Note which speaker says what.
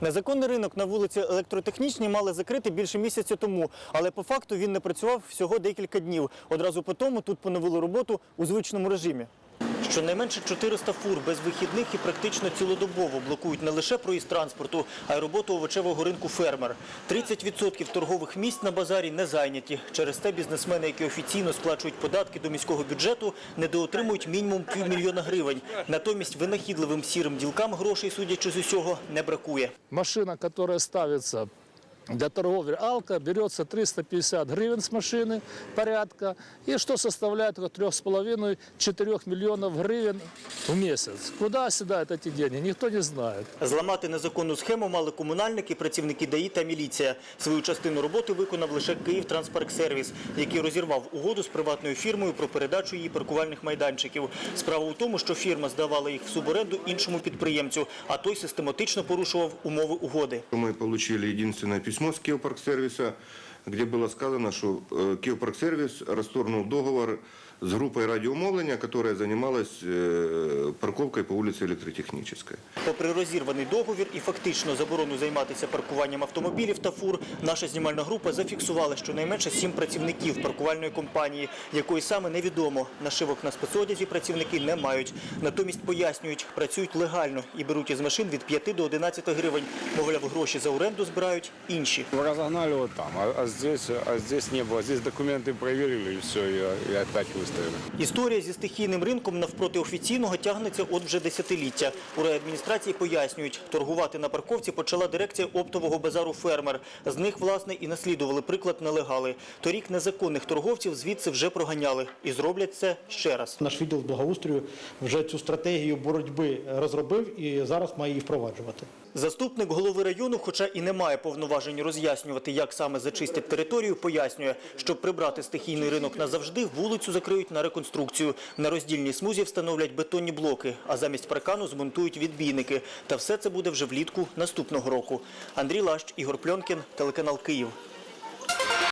Speaker 1: Незаконний ринок на вулиці Електротехнічній мали закрити більше місяця тому, але по факту він не працював всього декілька днів. Одразу по тому тут поновили роботу у звичному режимі. Щонайменше 400 фур без вихідних і практично цілодобово блокують не лише проїзд транспорту, а й роботу овочевого ринку фермер. 30% торгових місць на базарі не зайняті. Через те бізнесмени, які офіційно сплачують податки до міського бюджету, недоотримують мінімум півмільйона гривень. Натомість винахідливим сірим ділкам грошей, судячи з усього, не бракує.
Speaker 2: Машина, которая ставится для торговли алко, берется 350 гривен с машины порядка, и что составляет около 3,5-4 миллионов гривен в месяц. Куда оседают эти деньги, никто не знает.
Speaker 1: Зламати незаконну схему мали комунальники, працівники ДАІ та міліція. Свою частину роботи виконав лише Київ Транспарксервіс, який розірвав угоду з приватною фірмою про передачу її паркувальних майданчиків. Справа у тому, що фірма здавала їх в суборенду іншому підприємцю, а той систематично порушував умови угоди.
Speaker 3: Мы получили единственное письмо с Киевпарксервиса, где было сказано, что э, Киевпарксервис расторгнул договор с группой радиомолвления, которая занималась э, парковкой по улице Электротехнической.
Speaker 1: Попри розірваний договір і фактично заборону займатися паркуванням автомобілів та фур, наша знімальна група зафіксувала щонайменше сім працівників паркувальної компанії, якої саме невідомо. Нашивок на спецодязі працівники не мають. Натомість пояснюють, працюють легально і беруть із машин від 5 до 11 гривень. Мовляв, гроші за оренду збирають інші.
Speaker 4: Разогнали вот там, а, а здесь, а здесь не было. Здесь документы проверили и все, и, и опять выставили.
Speaker 1: Історія зі стихійним ринком навпроти офіційного тягнеться от вже десятиліття. У райадміністрації пояснюють, торгувати на парковці почала дирекція оптового базару «Фермер». З них, власне, і наслідували приклад нелегали. Торік незаконних торговців звідси вже проганяли. І зроблять це ще раз.
Speaker 5: Наш відділ благоустрою вже цю стратегію боротьби розробив і зараз має її впроваджувати.
Speaker 1: Заступник голови району, хоча і не має повноважень роз'яснювати, як саме зачистять територію, пояснює, щоб прибрати стихійний ринок назавжди, вулицю закриють на реконструкцію. На роздільній смузі встановлять бетонні блоки, а замість паркану змонтують відбійники. Та все це буде вже влітку наступного року. Андрій Лащ, Ігор Пльонкін, телеканал Київ.